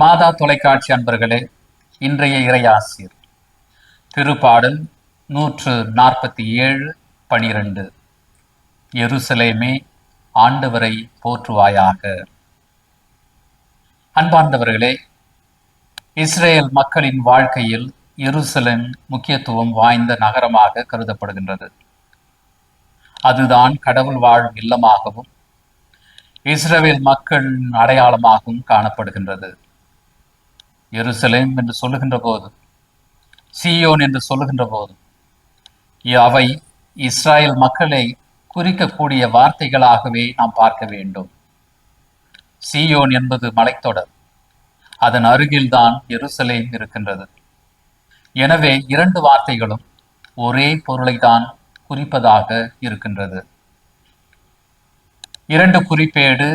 மாதா தொலைக்காட்சி அன்பர்களே இன்றைய இறையாசிர். திருப்பாடல் நூற்று நாற்பத்தி ஏழு பனிரெண்டு. எருசலேமே ஆண்டவரை போற்றுவாயாக. அன்பார்ந்தவர்களே இஸ்ரேல் மக்களின் வாழ்க்கையில் எருசலேம் முக்கியத்துவம் வாய்ந்த நகரமாக கருதப்படுகின்றது. அதுதான் கடவுள் வாழும் இல்லமாகவும் இஸ்ரேல் மக்கள் அடையாளமாகவும் காணப்படுகின்றது. எருசலேம் என்று சொல்லுகின்ற போது சியோன் என்று சொல்லுகின்ற போது அவை இஸ்ராயல் மக்களை குறிக்கக்கூடிய வார்த்தைகளாகவே நாம் பார்க்க வேண்டும். சியோன் என்பது மலைத்தொடர். அதன் அருகில்தான் எருசலேம் இருக்கின்றது. எனவே இரண்டு வார்த்தைகளும் ஒரே பொருளை தான் குறிப்பதாக இருக்கின்றது. இரண்டு குறிப்பேடு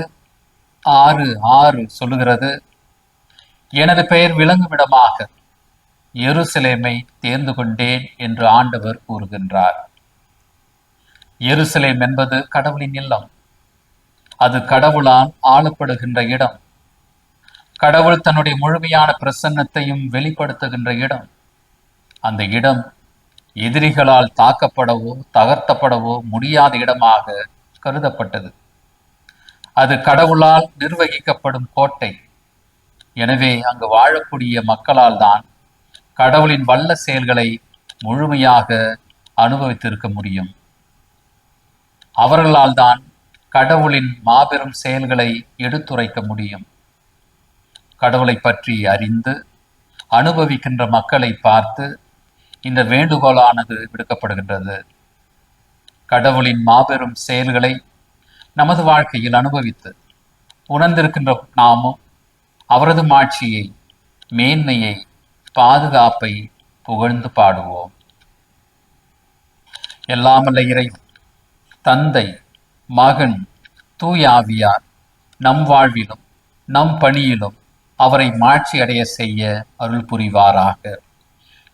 ஆறு ஆறு சொல்லுகிறது. எனது பெயர் விளங்குமிடமாக. எருசலேமை தேர்ந்து கொண்டேன் என்று ஆண்டவர் கூறுகின்றார். எருசலேம் என்பது கடவுளின் இல்லம். அது கடவுளால் ஆளப்படுகின்ற இடம். கடவுள் தன்னுடைய முழுமையான பிரசன்னத்தையும் வெளிப்படுத்துகின்ற இடம். அந்த இடம் எதிரிகளால் தாக்கப்படவோ தகர்த்தப்படவோ முடியாத இடமாக கருதப்பட்டது. அது கடவுளால் நிர்வகிக்கப்படும் கோட்டை. எனவே அங்கு வாழக்கூடிய மக்களால் தான் கடவுளின் வல்ல செயல்களை முழுமையாக அனுபவித்திருக்க முடியும். அவர்களால் தான் கடவுளின் மாபெரும் செயல்களை எடுத்துரைக்க முடியும். கடவுளை பற்றி அறிந்து அனுபவிக்கின்ற மக்களை பார்த்து இந்த வேண்டுகோளானது விடுக்கப்படுகின்றது. கடவுளின் மாபெரும் செயல்களை நமது வாழ்க்கையில் அனுபவித்து உணர்ந்திருக்கின்ற நாமும் அவரது மாட்சியை மேன்மையை பாதுகாப்பை புகழ்ந்து பாடுவோம். எல்லாமல்ல இறை தந்தை மகன் தூயாவியார் நம் வாழ்விலும் நம் பணியிலும் அவரை மாட்சி அடைய செய்ய அருள் புரிவாராக.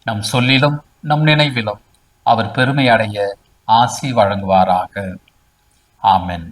நம் சொல்லிலும் நம் நினைவிலும் அவர் பெருமை அடைய ஆசி வழங்குவாராக. ஆமென்.